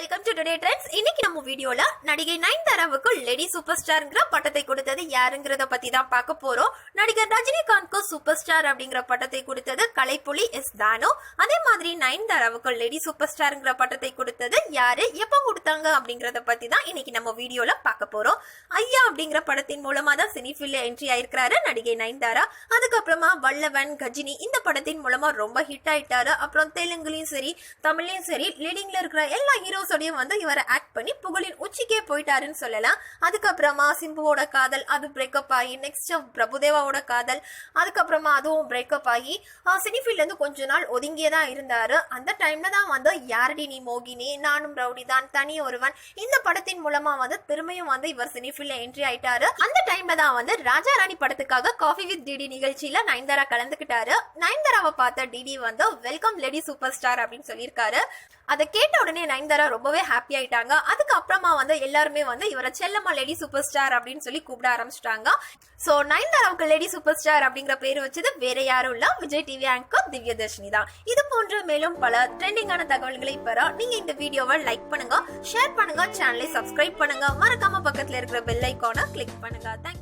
Welcome to today trends இன்னைக்கு நம்ம வீடியோல நடிகை நயன்தாராவுக்கு லேடி சூப்பர் ஸ்டார்ங்கிற பட்டத்தை கொடுத்தது யாருங்கிறத பத்தி தான் பார்க்க போறோம். நடிகர் ரஜினிகாந்த்க்கு சூப்பர் ஸ்டார் அப்படிங்கிற பட்டத்தை கொடுத்தது கலைப்புலி எஸ் தானு. அதே மாதிரி நயன்தாராவுக்கு லேடி சூப்பர் ஸ்டார்ங்கிற பட்டத்தை கொடுத்தது யாரு? எப்போ கொடுத்தாங்க அப்படிங்கறத பத்தி தான் இன்னைக்கு நம்ம வீடியோல பார்க்க போறோம். ஐயா அப்படிங்கிற படத்தின் மூலமா தான் சினிஃபில்ல என்ட்ரி ஆயிருக்கிறாரு நடிகை நயன்தாரா. அதுக்கப்புறமா வல்லவன் கஜினி இந்த படத்தின் மூலமா ரொம்ப ஹிட் ஆயிட்டாரு. அப்புறம் தெலுங்குலயும் சரி தமிழ்லயும் சரி லீடிங்ல இருக்கிற எல்லா ஹீரோஸோடையும் வந்து இவரை ஆக்ட் பண்ணி புகழின் உச்சிக்கே போயிட்டாருன்னு சொல்லலாம். அதுக்கப்புறமா சிம்புவோட காதல் அது பிரேக்கப் ஆகி நெக்ஸ்ட் பிரபுதேவாவோட காதல் அதுக்கப்புறமா அதுவும் பிரேக்கப் ஆகி சினிஃபீல்ட்ல இருந்து கொஞ்ச நாள் ஒதுங்கியே தான் இருந்தாரு. அந்த டைம்ல தான் வந்து யாரடி நீ மோகினி? நானும் ரவுடி தான் தனி ஒருவன். இந்த படத்தின் மூலமா வந்து திரும்பியும் வந்து இவர் சினிஃபீல்ட்ல என்ட்ரி ஆயிட்டாரு. அந்த டைம்ல தான் வந்து ராஜா ராணி படத்துக்காக காஃபி வித் டிடி நிகழ்ச்சியில நயன்தாரா கலந்துக்கிட்டாரு. நயன்தாராவை பார்த்த டிடி வந்து வெல்கம் லேடி சூப்பர் ஸ்டார் அப்படின்னு சொல்லியிருக்காரு. அதை கேட்ட உடனே நயன்தாரா ரொம்பவே ஹாப்பி ஆயிட்டாங்க. அதுக்கப்புறமா வந்து எல்லாருமே வந்து இவரை செல்லம்மா லேடி சூப்பர் ஸ்டார் அப்படின்னு சொல்லி கூப்பிட ஆரம்பிச்சிட்டாங்க. சோ நயன்தாராவுக்கு லேடி சூப்பர் ஸ்டார் அப்படிங்கிற பேர் வச்சது வேற யாரும் இல்ல. விஜய் டிவி ஆங்கர் திவ்யதர்ஷினி தான். இது போன்ற மேலும் பல ட்ரெண்டிங்கான தகவல்களை பெற நீங்க இந்த வீடியோவை லைக் பண்ணுங்க ஷேர் பண்ணுங்க சேனலை சப்ஸ்கிரைப் பண்ணுங்க. மறக்காம பக்கத்துல இருக்கிற பெல் ஐக்கான கிளிக் பண்ணுங்க. தேங்க்யூ